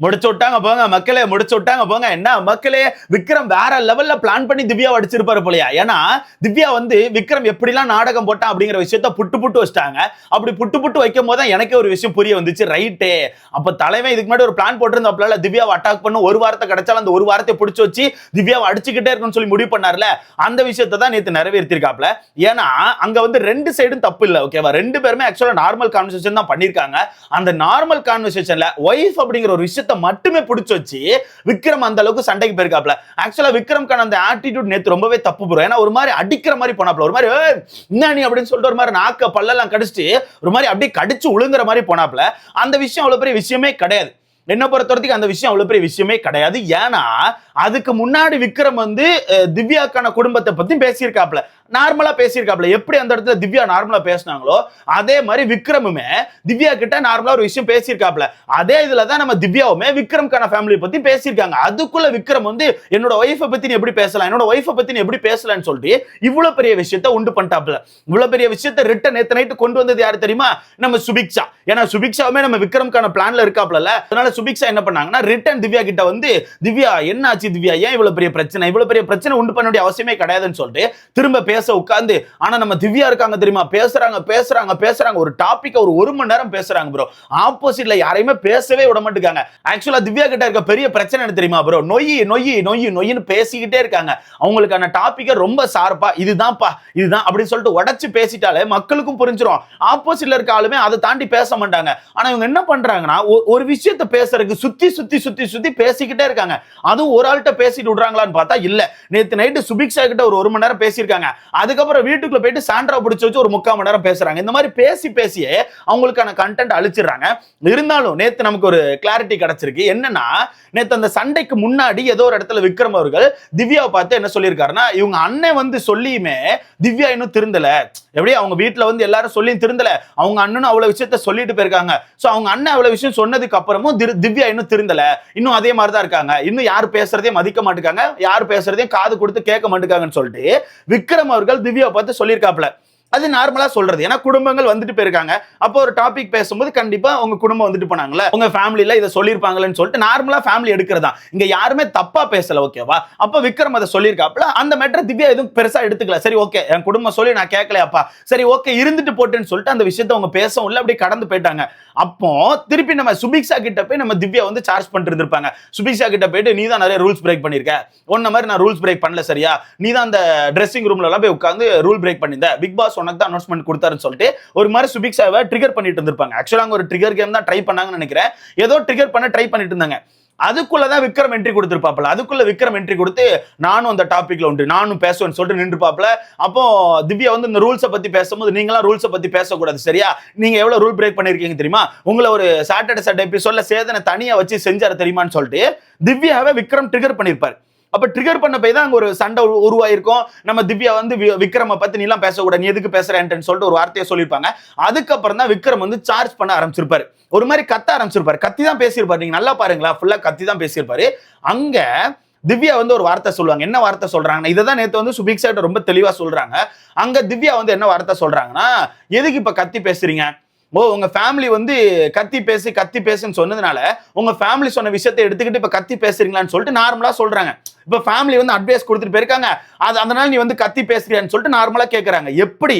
முடிச்சு விட்டாங்க போங்க மக்களே முடிச்சு விட்டாங்க போங்க. என்ன மக்களே விக்ரம் வேற லெவல்ல பிளான் பண்ணி திவ்யா அடிச்சிருப்பாரு போலயா. ஏன்னா திவ்யா வந்து விக்ரம் எப்படிலாம் நாடகம் போட்டான் அப்படிங்கிற விஷயத்த புட்டு புட்டு வச்சிட்டாங்க. அப்படி புட்டு புட்டு வைக்கும் போது எனக்கே ஒரு விஷயம் புரிய வந்துச்சு. ரைட்டே. அப்ப தலைவன் இதுக்கு முன்னாடி ஒரு பிளான் போட்டிருந்தாப்ல திவ்யாவை அட்டாக் பண்ண ஒரு வாரத்தை கிடைச்சாலும் அந்த ஒரு வாரத்தை பிடிச்சி வச்சு திவ்யாவை அடிச்சுக்கிட்டே இருக்குன்னு சொல்லி முடிவு பண்ணார்ல அந்த விஷயத்தை தான் நேத்து நிறைவேற்றிருக்காப்ல ஏன்னா அங்க வந்து ரெண்டு சைடும் தப்பு இல்லை ஓகேவா ரெண்டு பேருமே ஆக்சுவலா நார்மல் கான்வர்சேஷன் தான் பண்ணியிருக்காங்க அந்த நார்மல் கான்வர்சேஷன்ல ஒய்ஃப் அப்படிங்கிற ஒரு விஷயத்த மட்டுமே பிடிச்சி வச்சு விக்ரம் அந்த அளவுக்கு சண்டைக்கு போயிருக்காப்ல. ஆக்சுவலா விக்ரம்கான அந்த ஆட்டிடியூட் நேத்து ரொம்பவே தப்பு போறோம் ஏன்னா ஒரு மாதிரி அடிக்கிற மாதிரி போனாப்ல. ஒரு மாதிரி என்ன நீ? அப்படின்னு சொல்லிட்டு ஒரு மாதிரி நாக்க பல்லெல்லாம் கடிச்சிட்டு ஒரு மாதிரி அப்படியே கடிச்சு உழுங்குற மாதிரி போனாப்ல. அந்த விஷயம் அவ்வளவு பெரிய விஷயமே கிடையாது. என்ன பொறுத்த வரைக்கும் அந்த விஷயம் அவ்வளவு பெரிய விஷயமே கிடையாது. ஏன்னா அதுக்கு முன்னாடி விக்ரம் வந்து திவ்யாக்கான குடும்பத்தை பத்தி பேசியிருக்காப்ல நார்மலா பேசியிருக்காப்ல எப்படி அந்த இடத்துல திவ்யா நார்மலா பேசினாங்களோ அதே மாதிரி விக்ரமுமே திவ்யா கிட்ட நார்மலா ஒரு விஷயம் பேசியிருக்காப்ல அதே இதுல தான் நம்ம திவ்யாவுமே விக்ரம்கான ஃபேமிலி பத்தி பேசியிருக்காங்க. அதுக்குள்ள விக்ரம் வந்து என்னோட ஒய்ஃபை பத்தி நீ எப்படி பேசலாம்? என்னோட ஒய்ஃபை பத்தி நீ எப்படி பேசலாம்னு சொல்லிட்டு இவ்வளவு பெரிய விஷயத்த உண்டு பண்ணிட்டாப்ல இவ்வளவு பெரிய விஷயத்த ரிட்டன் நேத்து நைட்டு கொண்டு வந்தது யாரு தெரியுமா? நம்ம சுபிக்ஷா. ஏன்னா சுபிக்ஷாவுமே நம்ம விக்ரம்கான பிளான்ல இருக்காப்ல அதனால சுபிக்ஷா என்ன பண்ணாங்கன்னா ரிட்டன் திவ்யா கிட்ட வந்து திவ்யா என்ன ஆச்சு திவ்யா ஏன் இவ்வளவு பெரிய பிரச்சனை? இவ்வளவு பெரிய பிரச்சனை உண்டு பண்ண வேண்டிய அவசியமே கிடையாதுன்னு சொல்லிட்டு திரும்ப பேச உட்கார்ந்து ஆனா நம்ம திவ்யா இருக்காங்க தெரியுமா? பேசுறாங்க பேசுறாங்க பேசுறாங்க. ஒரு டாபிக் ஒரு ஒரு மணி நேரம் பேசுறாங்க ப்ரோ ஆப்போசிட்ல யாரையுமே பேசவே விட மாட்டேங்காங்க. ஆக்சுவலா திவ்யா கிட்ட இருக்க பெரிய பிரச்சனை என்ன தெரியுமா ப்ரோ நொய் நொய் நொய் நொய்னு பேசிக்கிட்டே இருக்காங்க. அவங்களுக்கான டாபிக்கை ரொம்ப சார்பா இதுதான்ப்பா இதுதான் அப்படின்னு சொல்லிட்டு உடைச்சு பேசிட்டாலே மக்களுக்கும் புரிஞ்சிரும். ஆப்போசிட்ல இருக்க ஆளுமே அதை தாண்டி பேச மாட்டாங்க. ஆனா இவங்க என்ன பண்றாங்கன்னா ஒரு விஷயத்த பேசுறதுக்கு சுத்தி சுத்தி சுத்தி சுத்தி பேசிக்கிட்டே இருக்காங்க. அதுவும் ஒரு ஆள்கிட்ட பேசிட்டு விடுறாங்களான்னு பார்த்தா இல்ல. நேத்து நைட்டு சுபிக்ஷா கிட்ட ஒரு ஒரு மணி நேரம் பேசியிருக்காங்க. அதுக்கப்புறம் வீட்டுக்குள்ள போயிட்டு சாண்ட்ரா பிடிச்சி வச்சு ஒரு முக்கால் மணி நேரம் பேசுறாங்க. இந்த மாதிரி பேசி பேசியே அவங்களுக்கான கண்டென்ட் அழிச்சிடுறாங்க. இருந்தாலும் நேத்து நமக்கு ஒரு கிளாரிட்டி கிடைச்சிருக்கு. என்னன்னா நேற்று அந்த சண்டைக்கு முன்னாடி ஏதோ ஒரு இடத்துல விக்ரம் அவர்கள் திவ்யாவை பார்த்து என்ன சொல்லியிருக்காருன்னா இவங்க அண்ணன் வந்து சொல்லியுமே திவ்யா இன்னும் திருந்தல. எப்படி அவங்க வீட்டுல வந்து எல்லாரும் சொல்லியும் திருந்தல. அவங்க அண்ணனும் அவ்வளவு விஷயத்த சொல்லிட்டு போயிருக்காங்க. சோ அவங்க அண்ணன் அவ்வளவு விஷயம் சொன்னதுக்கு அப்புறமும் திவ்யா இன்னும் திருந்தல. இன்னும் அதே மாதிரி தான் இருக்காங்க. இன்னும் யார் பேசுறது பேசுறதையும் மதிக்க மாட்டேங்காங்க யார் பேசுறதையும் காது கொடுத்து கேட்க மாட்டேங்காங்கன்னு சொல்லிட்டு விக்ரம் அவர்கள் திவ்யா பார்த்து சொல்லியிருக்காப்ல அது நார்மலா சொல்றது. ஏன்னா குடும்பங்கள் வந்துட்டு போயிருக்காங்க. அப்போ ஒரு டாபிக் பேசும்போது கண்டிப்பா உங்க குடும்பம் வந்துட்டு போனாங்கல்ல. உங்க ஃபேமிலியில இதை சொல்லியிருப்பாங்களேன்னு சொல்லிட்டு நார்மலா ஃபேமிலி எடுக்கிறதா. இங்க யாருமே தப்பா பேசல ஓகேவா அப்ப விக்ரம் அதை சொல்லியிருக்காப்ல அந்த மேட்டர் திவ்யா எதுவும் பெருசா எடுத்துக்கல. சரி ஓகே என் குடும்பம் சொல்லி நான் கேட்கலையாப்பா. சரி ஓகே இருந்துட்டு போட்டேன்னு சொல்லிட்டு அந்த விஷயத்த அவங்க பேசவும் இல்லை அப்படியே கடந்து போயிட்டாங்க. அப்போ திருப்பி நம்ம சுபிக்ஷா கிட்ட போய் நம்ம திவ்யா வந்து சார்ஜ் பண்ணிட்டு இருந்திருப்பாங்க. சுபிக்ஷா கிட்ட போயிட்டு நீ தான் நிறைய ரூல்ஸ் பிரேக் பண்ணிருக்க. ஒன்ன மாதிரி நான் ரூல்ஸ் பிரேக் பண்ணல சரியா? நீ தான் அந்த ட்ரெஸ்ஸிங் ரூம்ல எல்லாம் போய் உட்காந்து ரூல் பிரேக் பண்ணிருந்த பிக் பாஸ் உனக்கு தான் அனௌன்ஸ்மெண்ட் கொடுத்தாருன்னு சொல்லிட்டு ஒரு மாதிரி சுபிக்ஷாவை ட்ரிகர் பண்ணிட்டு இருந்திருப்பாங்க. ஆக்சுவலாக அவங்க ஒரு ட்ரிகர் கேம் தான் ட்ரை பண்ணாங்கன்னு நினைக்கிறேன். ஏதோ ட்ரிகர் பண்ண ட்ரை பண்ணிட்டு இருந்தாங்க. அதுக்குள்ளதான் விக்ரம் என்ட்ரி கொடுத்துருப்பாப்ல அதுக்குள்ள விக்ரம் என்ட்ரி கொடுத்து நானும் அந்த டாபிக்ல உண்டு நானும் பேசுவேன்னு சொல்லிட்டு நின்றுப்பாப்ல அப்போ திவ்யா வந்து இந்த ரூல்ஸை பத்தி பேசும்போது நீங்களாம் ரூல்ஸை பத்தி பேசக்கூடாது சரியா? நீங்க எவ்வளவு ரூல் பிரேக் பண்ணிருக்கீங்க தெரியுமா? உங்களை ஒரு சாட்டர்டே சண்டே எபிசோட்ல சேதனை தனியா வச்சு செஞ்சாரு தெரியுமான்னு சொல்லிட்டு திவ்யாவை விக்ரம் ட்ரிகர் பண்ணிருப்பாரு. அப்ப ட்ரிகர் பண்ண போய் தான் அங்க ஒரு சண்டை உரு- உருவாயிருக்கும். நம்ம திவ்யா வந்து விக்ரம பத்தி நீலாம் பேசக்கூடாது. நீ எதுக்கு பேசுறேன்ட்டு சொல்லிட்டு ஒரு வார்த்தையை சொல்லியிருப்பாங்க. அதுக்கப்புறம் தான் விக்ரம் வந்து சார்ஜ் பண்ண ஆரம்பிச்சிருப்பாரு. ஒரு மாதிரி கத்த ஆரம்பிச்சிருப்பாரு. கத்தி தான் பேசியிருப்பாரு. நீங்க நல்லா பாருங்களா ஃபுல்லா கத்தி தான் பேசியிருப்பாரு. அங்க திவ்யா வந்து ஒரு வார்த்தை சொல்லுவாங்க. என்ன வார்த்தை சொல்றாங்கன்னா இதை தான் நேற்று வந்து சுபிக்ஸாட்ட ரொம்ப தெளிவா சொல்றாங்க. அங்க திவ்யா வந்து என்ன வார்த்தை சொல்றாங்கன்னா எதுக்கு இப்ப கத்தி பேசுறீங்க? ஓ உங்க ஃபேமிலி வந்து கத்தி பேசி கத்தி பேசுன்னு சொன்னதுனால உங்க ஃபேமிலி சொன்ன விஷயத்தை எடுத்துக்கிட்டு இப்ப கத்தி பேசுறீங்களான்னு சொல்லிட்டு நார்மலா சொல்றாங்க. இப்போ ஃபேமிலி வந்து அட்வைஸ் கொடுத்துட்டு போயிருக்காங்க. அது அதனால நீ வந்து கத்தி பேசுறியான்னு சொல்லிட்டு நார்மலாக கேட்குறாங்க எப்படி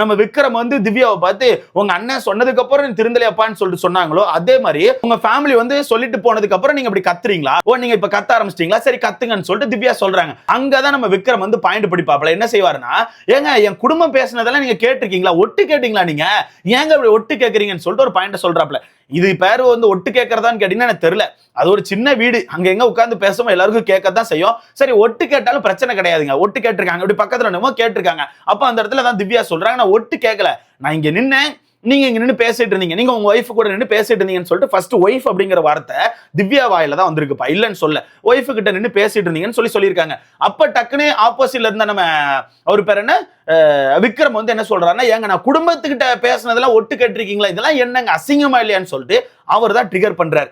நம்ம விக்ரம் வந்து திவ்யாவை பார்த்து உங்க அண்ணன் சொன்னதுக்கு அப்புறம் நீ திருந்தலையாப்பான்னு சொல்லிட்டு சொன்னாங்களோ அதே மாதிரி உங்க ஃபேமிலி வந்து சொல்லிட்டு போனதுக்கு அப்புறம் நீங்க இப்படி கத்துறீங்களா? ஓ நீங்க இப்ப கத்த ஆரம்பிச்சிட்டீங்களா? சரி கத்துங்கன்னு சொல்லிட்டு திவ்யா சொல்றாங்க. அங்கதான் நம்ம விக்ரம் வந்து பாயிண்ட் பிடிப்பாப்ல என்ன செய்வாருன்னா ஏங்க என் குடும்பம் பேசுனதெல்லாம் நீங்க கேட்டிருக்கீங்களா? ஒட்டு கேட்டீங்களா நீங்க? ஏங்க இப்படி ஒட்டு கேட்குறீங்கன்னு சொல்லிட்டு ஒரு பாயிண்ட் சொல்றாப்ல இது பேர் வந்து ஒட்டு கேட்கறதான்னு கேட்டீங்கன்னா எனக்கு தெரியல. அது ஒரு சின்ன வீடு. அங்க எங்க உட்காந்து பேசுமோ எல்லாருக்கும் கேட்கத்தான் செய்யும். சரி ஒட்டு கேட்டாலும் பிரச்சனை கிடையாதுங்க. ஒட்டு கேட்டிருக்காங்க. இப்படி பக்கத்துல என்னமோ கேட்டிருக்காங்க. அப்ப அந்த இடத்துல தான் திவ்யா சொல்றாங்க. நான் ஒட்டு கேட்கல நான் இங்க நின்னேன். நீங்க இங்க நின்று பேசிட்டு இருந்தீங்க. நீங்க உங்க ஒய்ஃப் கூட நின்று பேசிட்டு இருந்தீங்கன்னு சொல்லிட்டு ஃபர்ஸ்ட் ஒய்ஃப் அப்படிங்கிற வார்த்தை திவ்யா வாயில தான் வந்திருக்குப்பா. இல்லைன்னு சொல்ல. ஒய்ஃப் கிட்ட நின்று பேசிட்டு இருந்தீங்கன்னு சொல்லி சொல்லியிருக்காங்க. அப்ப டக்குன்னு ஆப்போசிட்ல இருந்த நம்ம அவர் பேர் என்ன? விக்ரம் வந்து என்ன சொல்றாருன்னா ஏங்க நான் குடும்பத்துக்கிட்ட பேசுனதெல்லாம் ஒட்டு கேட்டிருக்கீங்களா இதெல்லாம் என்னங்க? அசிங்கமா இல்லையான்னு சொல்லிட்டு அவர் தான் ட்ரிகர் பண்றாரு.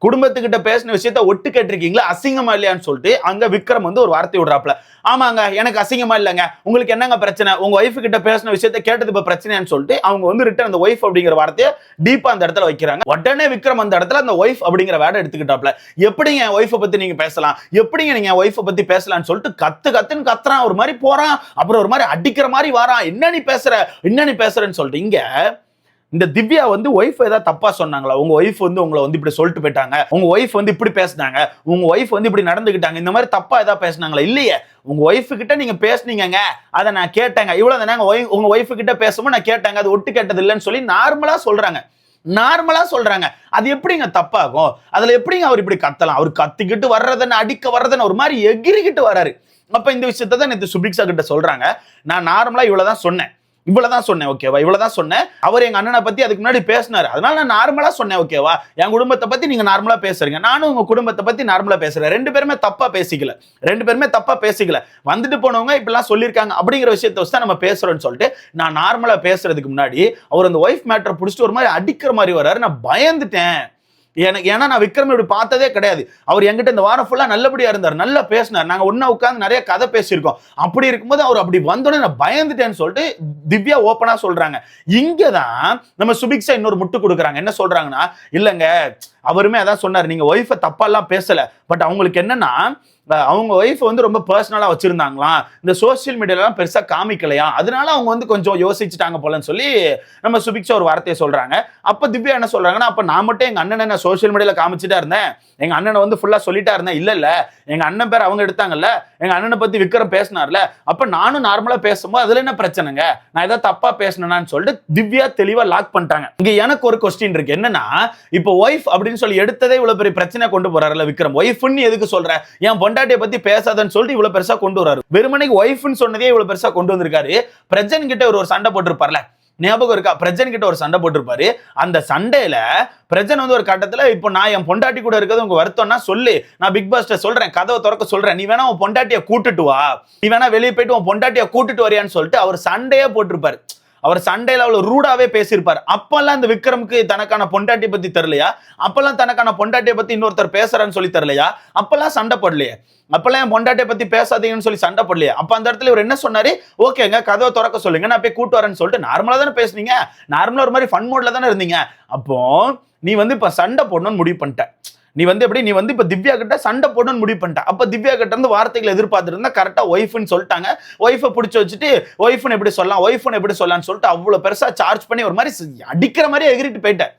குடும்பத்துக்கிட்ட பேசின விஷயத்த ஒட்டு கேட்டிருக்கீங்களா? அசிங்கமா இல்லையான்னு சொல்லிட்டு அங்க விக்ரம் வந்து ஒரு வார்த்தை விடுறாப்ல ஆமாங்க எனக்கு அசிங்கமா இல்லைங்க. உங்களுக்கு என்னங்க பிரச்சனை? உங்க ஒய்ஃப் கிட்ட பேசின விஷயத்த கேட்டது இப்ப பிரச்சனையான்னு சொல்லிட்டு அவங்க வந்து ரிட்டன் அந்த ஒய்ஃப் அப்படிங்கிற வார்த்தையை டீப்பா அந்த இடத்துல வைக்கிறாங்க. உடனே விக்ரம் அந்த இடத்துல அந்த ஒய்ஃப் அப்படிங்கிற வேட எடுத்துக்கிட்டாப்ல எப்படிங்க என் ஒய்ஃபை பத்தி நீங்க பேசலாம்? எப்படிங்க நீங்க என் ஒய்ஃபை பத்தி பேசலாம்னு சொல்லிட்டு கத்து கத்துன்னு கத்துறான். ஒரு மாதிரி போறான். அப்புறம் ஒரு மாதிரி அடிக்கிற மாதிரி வாரான். என்ன நீ பேசுற? என்ன நீ பேசுறேன்னு சொல்லிட்டு இங்க இந்த திவ்யா வந்து ஒய்ஃப் ஏதாவது தப்பா சொன்னாங்களா? உங்க ஒய்ஃப் வந்து உங்களை வந்து இப்படி சொல்லிட்டு போயிட்டாங்க. உங்க ஒய்ஃப் வந்து இப்படி பேசினாங்க. உங்க ஒய்ஃப் வந்து இப்படி நடந்துக்கிட்டாங்க. இந்த மாதிரி தப்பா ஏதாவது பேசினாங்களா? இல்லையே. உங்க ஒய்ஃப் கிட்ட நீங்க பேசுனீங்கங்க. அதை நான் கேட்டேங்க. இவ்வளவு தானே உங்க ஒய்ஃப் கிட்ட பேசும்போது நான் கேட்டாங்க. அது ஒட்டு கேட்டது இல்லைன்னு சொல்லி நார்மலா சொல்றாங்க. நார்மலா சொல்றாங்க. அது எப்படிங்க தப்பாகும்? அதுல எப்படிங்க அவர் இப்படி கத்தலாம்? அவர் கத்திக்கிட்டு வர்றதுன்னு அடிக்க வர்றதுன்னு ஒரு மாதிரி எகிரிக்கிட்டு வர்றாரு. அப்ப இந்த விஷயத்தை தான் நேற்று சுபிக்ஷா கிட்ட சொல்றாங்க. நான் நார்மலா இவ்வளவுதான் சொன்னேன். இவ்வளவுதான் சொன்னேன் ஓகேவா இவ்வளவுதான் சொன்னேன். அவர் எங்க அண்ணனை பத்தி அதுக்கு முன்னாடி பேசினாரு. அதனால நான் நார்மலா சொன்னேன் ஓகேவா என் குடும்பத்தை பத்தி நீங்க நார்மலா பேசுறீங்க. நானும் உங்க குடும்பத்தை பத்தி நார்மலா பேசுறேன். ரெண்டு பேருமே தப்பா பேசிக்கல. ரெண்டு பேருமே தப்பா பேசிக்கல. வந்துட்டு போனவங்க இப்படிலாம் சொல்லியிருக்காங்க அப்படிங்கிற விஷயத்த வச்சு தான் நம்ம பேசுறோம்னு சொல்லிட்டு நான் நார்மலா பேசுறதுக்கு முன்னாடி அவர் அந்த ஒய்ஃப் மேட்டரை பிடிச்சிட்டு ஒரு மாதிரி அடிக்கிற மாதிரி வர்றாரு. நான் பயந்துட்டேன். எனக்கு ஏன்னா நான் விக்ரம் இப்படி பார்த்ததே கிடையாது. அவர் என்கிட்ட இந்த வாரம் ஃபுல்லாக நல்லபடியாக இருந்தார் நல்லா பேசினார். நாங்கள் ஒன்றா உட்காந்து நிறைய கதை பேசியிருக்கோம். அப்படி இருக்கும்போது அவர் அப்படி வந்தோடனே நான் பயந்துட்டேன்னு சொல்லிட்டு திவ்யா ஓப்பனாக சொல்கிறாங்க இங்கே தான் நம்ம சுபிக்ஷா இன்னொரு முட்டு கொடுக்குறாங்க. என்ன சொல்கிறாங்கன்னா இல்லைங்க அவருமே அதான் சொன்னார் நீங்க ஒய்ஃபை தப்பாலாம் பேசல பட் அவங்களுக்கு என்னன்னா அவங்க ஒய்ஃப் வந்து ரொம்ப பர்சனலா வச்சிருந்தாங்களாம் இந்த சோசியல் மீடியாலாம் பெருசா காமிக்கலையா? அதனால அவங்க வந்து கொஞ்சம் யோசிச்சுட்டாங்க போலன்னு சொல்லி நம்ம சுபிக்ஷா ஒரு வார்த்தையை சொல்றாங்க. அப்ப திவ்யா என்ன சொல்றாங்கன்னா அப்ப நான் மட்டும் எங்க அண்ணனை நான் சோசியல் மீடியால காமிச்சிட்டா இருந்தேன். எங்க அண்ணனை வந்து ஃபுல்லா சொல்லிட்டா இருந்தேன். இல்ல இல்ல. எங்க அண்ணன் பேர் அவங்க எடுத்தாங்கல்ல. எங்க அண்ணனை பத்தி விக்ரம் பேசினார்ல அப்ப நானும் நார்மலா பேசும்போது அதுல என்ன பிரச்சனைங்க? நான் ஏதாவது தப்பா பேசினேன்னு சொல்லிட்டு திவ்யா தெளிவா லாக் பண்ணிட்டாங்க. இங்க எனக்கு ஒரு கொஸ்டின் இருக்கு. என்னன்னா இப்போ ஒய்ஃப் அப்படின்னு சொல்லி எடுத்ததே இவ்வளவு பெரிய பிரச்சனை கொண்டு போறாருல விக்ரம். ஒய்ஃப்னு எதுக்கு சொல்ற? என் பொண்டாட்டியை பத்தி பேசாதன்னு சொல்லிட்டு இவ்வளவு பெருசா கொண்டு வராரு. வெறுமனைக்கு ஒய்ஃப்னு சொன்னதே இவ்வளவு பெருசா கொண்டு வந்திருக்காரு. பிரஜன் கிட்ட ஒரு ஒரு சண்டை போட்டிருப்பார்ல. ஞாபகம் இருக்கா? பிரஜன் கிட்ட ஒரு சண்டை போட்டிருப்பாரு. அந்த சண்டையில பிரஜன் வந்து ஒரு கட்டத்துல இப்போ நான் என் பொண்டாட்டி கூட இருக்கிறது உங்க வருத்தம்னா சொல்லு. நான் பிக் பாஸ்ட சொல்றேன். கதவை திறக்க சொல்றேன். நீ வேணா உன் பொண்டாட்டிய கூட்டுட்டு வா. நீ வேணா வெளியே போயிட்டு உன் பொண்டாட்டிய கூட்டுட்டு வரியான்னு சொல்லிட்டு அவர் சண்டையே போட்டிருப்பாரு. அவர் சண்டையில் அவ்வளோ ரூடாவே பேசியிருப்பார். அப்பெல்லாம் இந்த விக்ரமுக்கு தனக்கான பொண்டாட்டி பத்தி தெரிலையா அப்பெல்லாம் தனக்கான பொண்டாட்டியை பத்தி இன்னொருத்தர் பேசுறான்னு சொல்லி தரலையா அப்பெல்லாம் சண்டை போடலையே. அப்பெல்லாம் என் பொண்டாட்டியை பத்தி பேசாதீங்கன்னு சொல்லி சண்டை போடலையே. அப்ப அந்த இடத்துல இவர் என்ன சொன்னாரு? ஓகேங்க கதவை திறக்க சொல்லுங்க நான் போய் கூட்டு வரேன்னு சொல்லிட்டு நார்மலா தானே பேசுனீங்க? நார்மலா ஒரு மாதிரி ஃபன் மோட்ல தானே இருந்தீங்க? அப்போ நீ வந்து இப்ப சண்டை போடணும்னு முடிவு பண்ணிட்ட. நீ வந்து எப்படி நீ வந்து இப்போ திவ்யா கிட்ட சண்டை போடணும்னு முடிவு பண்ணிட்ட. அப்போ திவ்யா கிட்ட இருந்து வார்த்தைகள் எதிர்பார்த்துருந்தா கரெக்டாக ஒய்ஃப்னு சொல்லிட்டாங்க. ஒய்ஃபை பிடிச்சி வச்சுட்டு ஒய்ஃப்னு எப்படி சொல்லலாம் ஒய்ஃப்னு எப்படி சொல்லலாம்னு சொல்லிட்டு அவ்வளோ பெருசாக சார்ஜ் பண்ணி ஒரு மாதிரி அடிக்கிற மாதிரியே எகிரிட்டு போயிட்டேன்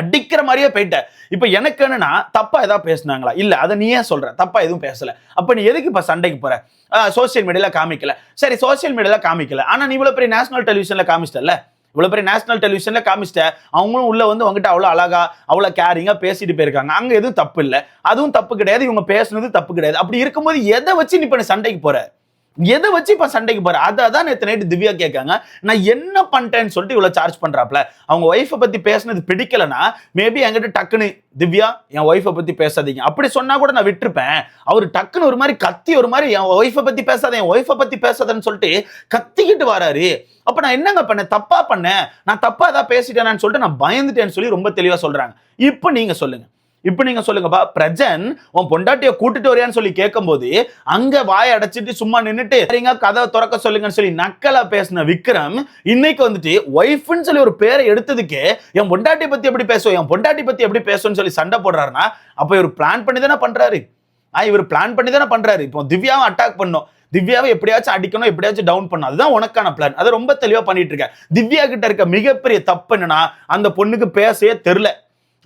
அடிக்கிற மாதிரியே போயிட்டேன் இப்போ எனக்கு என்னன்னா தப்பா ஏதாவது பேசுனாங்களா? இல்லை அதை நீ ஏன் சொல்ற? தப்பா எதுவும் பேசல. அப்போ நீ எதுக்கு இப்போ சண்டைக்கு போற? சோசியல் மீடியாவில் காமிக்கல. சரி சோசியல் மீடியாவில் காமிக்கல. ஆனால் நீ இவ்வளோ பெரிய நேஷனல் டெலிவிஷனில் காமிச்சிட்டல இவ்வளோ பெரிய நேஷனல் டெலிவிஷனில் காமிச்சிட்ட. அவங்களும் உள்ள வந்து உங்ககிட்ட அவ்வளோ அழகா அவ்வளோ கேரிங்கா பேசிட்டு போயிருக்காங்க. அங்க எதுவும் தப்பு இல்லை. அதுவும் தப்பு கிடையாது. இவங்க பேசுனது தப்பு கிடையாது. அப்படி இருக்கும்போது எதை வச்சு நீ இப்போ சண்டைக்கு போற? எதை வச்சு இப்ப சண்டைக்கு போற அதை தான் நேற்று நைட்டு திவ்யா கேட்காங்க. நான் என்ன பண்ணிட்டேன்னு சொல்லிட்டு இவ்வளவு சார்ஜ் பண்றாப்ல. அவங்க ஒய்ஃபை பத்தி பேசுனது பிடிக்கலனா மேபி என்கிட்ட டக்குன்னு திவ்யா என் ஒய்ஃபை பத்தி பேசாதீங்க. அப்படி சொன்னா கூட நான் விட்டுருப்பேன். அவர் டக்குன்னு ஒரு மாதிரி கத்தி ஒரு மாதிரி என் ஒய்ஃபை பத்தி பேசாத என் ஒய்ஃபை பத்தி பேசாதன்னு சொல்லிட்டு கத்திக்கிட்டு வராரு. அப்ப நான் என்னங்க பண்ணேன்? தப்பா பண்ணேன்? நான் தப்பா ஏதாவது பேசிட்டேனான்னு சொல்லிட்டு நான் பயந்துட்டேன்னு சொல்லி ரொம்ப தெளிவா சொல்றாங்க. இப்போ நீங்க சொல்லுங்க. இப்போ நீங்க சொல்லுங்கப்பா பிரஜன் உன் பொண்டாட்டிய கூட்டிட்டு வரையான்னு சொல்லி கேட்கும்போது அங்க வாய அடைச்சிட்டு சும்மா நின்றுட்டு சரிங்க கதவை திறக்க சொல்லுங்கன்னு சொல்லி நக்கலா பேசின விக்ரம் இன்னைக்கு வந்துட்டு ஒய்ஃப்னு சொல்லி ஒரு பேரை எடுத்ததுக்கே என் பொண்டாட்டி பத்தி எப்படி பேசுவோம் என் பொண்டாட்டி பத்தி எப்படி பேசுவோம்னு சொல்லி சண்டை போடுறாருன்னா அப்ப இவர் பிளான் பண்ணி தானே பண்றாரு. ஆ இவர் பிளான் பண்ணி தானே பண்றாரு. இப்போ திவ்யாவை அட்டாக் பண்ணும். திவ்யாவை எப்படியாச்சும் அடிக்கணும் எப்படியாச்சும் டவுன் பண்ணும். அதுதான் உனக்கான பிளான் அதை ரொம்ப தெளிவா பண்ணிட்டு இருக்க. திவ்யா கிட்ட இருக்க மிகப்பெரிய தப்பு என்னன்னா அந்த பொண்ணுக்கு பேசவே தெரில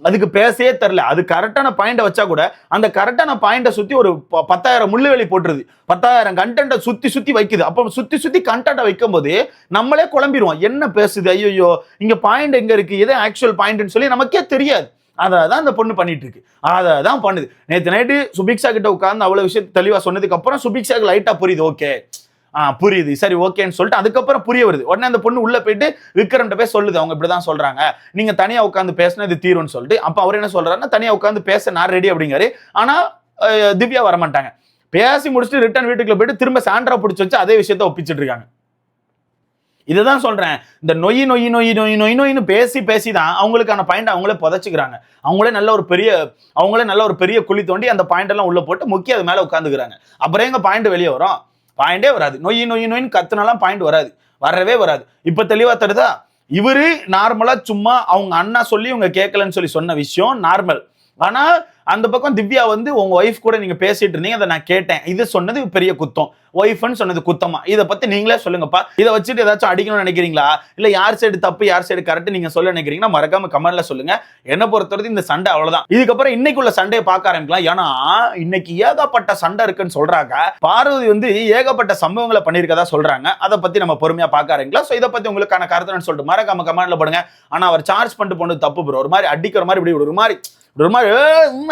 அதுக்கு பேசவே தெரில அது கரெக்டான பாயிண்டை வச்சா கூட அந்த கரெக்டான பாயிண்டை சுத்தி ஒரு ப- பத்தாயிரம் முள்ளுவெளி போட்டுருது. பத்தாயிரம் கண்டென்ட்டை சுத்தி சுத்தி வைக்குது. அப்போ சுத்தி சுத்தி கண்டென்ட்டை வைக்கும் போது நம்மளே குழம்பிடுவோம். என்ன பேசுது? ஐயோ இங்க பாயிண்ட் எங்க இருக்கு? எது ஆக்சுவல் பாயிண்ட்னு சொல்லி நமக்கே தெரியாது. அதை தான் அந்த பொண்ணு பண்ணிட்டு இருக்கு அதை தான் பண்ணுது. நேற்று நைட்டு சுபிக்ஷா கிட்ட உட்கார்ந்து அவ்வளவு விஷயம் தெளிவா சொன்னதுக்கு அப்புறம் சுபிக்ஷாக்கு லைட்டா புரியுது. ஓகே. புரியுது. சரி ஓகேன்னு சொல்லிட்டு அதுக்கப்புறம் புரிய வருது. உடனே அந்த பொண்ணு உள்ள போயிட்டு விக்ரம்கிட்ட போய் சொல்லுது. அவங்க இப்படிதான் சொல்றாங்க. நீங்க தனியா உட்காந்து பேசினா இது தீரும்னு சொல்லிட்டு. அப்ப அவர் என்ன சொல்றாருன்னா தனியா உட்காந்து பேச நான் ரெடி அப்படிங்காரு ஆனா திவ்யா திவ்யா வரமாட்டாங்க. பேசி முடிச்சுட்டு ரிட்டர்ன் வீட்டுக்குள்ள போயிட்டு திரும்ப சாண்ட்ரா பிடிச்சி வச்சு அதே விஷயத்த ஒப்பிச்சுட்டு இருக்காங்க. இதுதான் சொல்றேன். இந்த நொய் நொய் நொய் நொய் நொய் நொய்னு பேசி பேசி தான் அவங்களுக்கான பாயிண்ட் அவங்களே புதைச்சிக்கிறாங்க. அவங்களே நல்ல ஒரு பெரிய அவங்களே நல்ல ஒரு பெரிய குழி தோண்டி அந்த பாயிண்ட் எல்லாம் உள்ள போட்டு முக்கிய அது மேல உட்காந்துக்கிறாங்க அப்புறம் எங்க பாயிண்ட் வெளியே வரும்? பாயிண்டே வராது. நொய் நொய் நொயின்னு கத்துனாலாம் பாயிண்ட் வராது. வரவே வராது. இப்ப தெளிவா தருதா? இவரு நார்மலா சும்மா அவங்க அண்ணா சொல்லி இவங்க கேட்கலன்னு சொல்லி சொன்ன விஷயம் நார்மல் ஆனா அந்த பக்கம் திவ்யா வந்து உங்க ஒய்ஃப் கூட நீங்க பேசிட்டு இருந்தீங்க அதை நான் கேட்டேன். இது சொன்னது பெரிய குத்தம். ஒய்ஃப்னு சொன்னது குத்தமா. இதை பத்தி நீங்களே சொல்லுங்கப்பா. இதை வச்சுட்டு ஏதாச்சும் அடிக்கணும்னு நினைக்கிறீங்களா? இல்ல யார் சைடு தப்பு யார் சைடு கரெக்ட் நீங்க சொல்ல நினைக்கிறீங்கன்னா மறக்காம கமெண்ட்ல சொல்லுங்க. என்ன பொறுத்தவரைக்கும் இந்த சண்டை அவ்வளவுதான். இதுக்கப்புறம் இன்னைக்குள்ள சண்டையை பார்க்க ஆரம்பிக்கலாம். ஏன்னா இன்னைக்கு ஏகப்பட்ட சண்டை இருக்குன்னு சொல்றாங்க. பார்வதி வந்து ஏகப்பட்ட சம்பவங்களை பண்ணியிருக்கதா சொல்றாங்க. அதை பத்தி நம்ம பொறுமையா பார்க்க ஆரம்பிக்கலாம். ஸோ இதை பத்தி உங்களுக்கான கருத்துன்னு சொல்லிட்டு மறக்காம கமெண்ட்ல போடுங்க. ஆனா அவர் சார்ஜ் பண்ணிட்டு போனது தப்பு ப்ரோ ஒரு மாதிரி அடிக்கிற மாதிரி இப்படி ஒரு மாதிரி ஒரு மாதிரி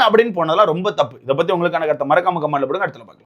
அப்படின்னு போனதெல்லாம் ரொம்ப தப்பு. இதை பத்தி உங்களுக்கான கருத்தை மறக்காம கமெண்ட்ல போடுங்க. அடுத்த பார்க்கலாம்.